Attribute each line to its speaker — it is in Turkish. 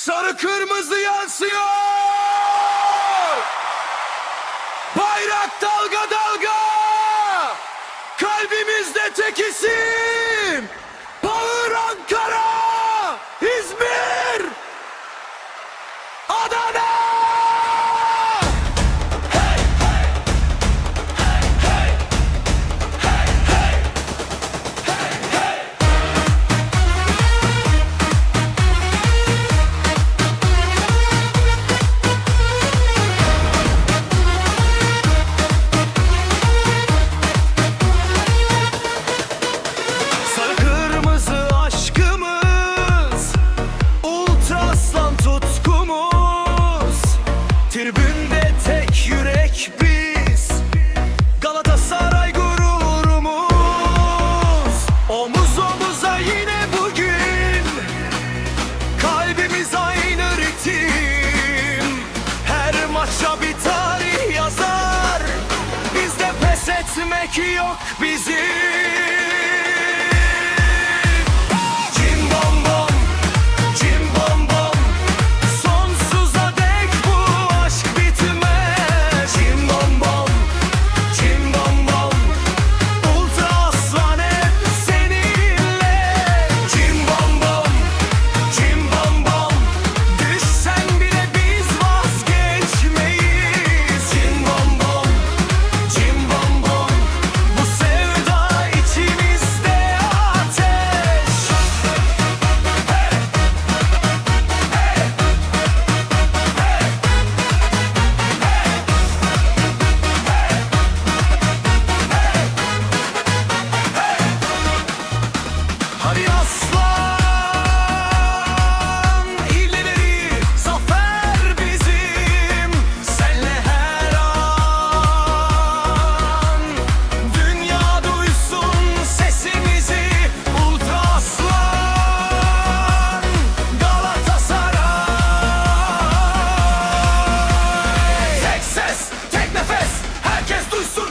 Speaker 1: Sarı kırmızı yansıyor. Bayrak dalga dalga. Kalbimizde tek yok bizim. Listen!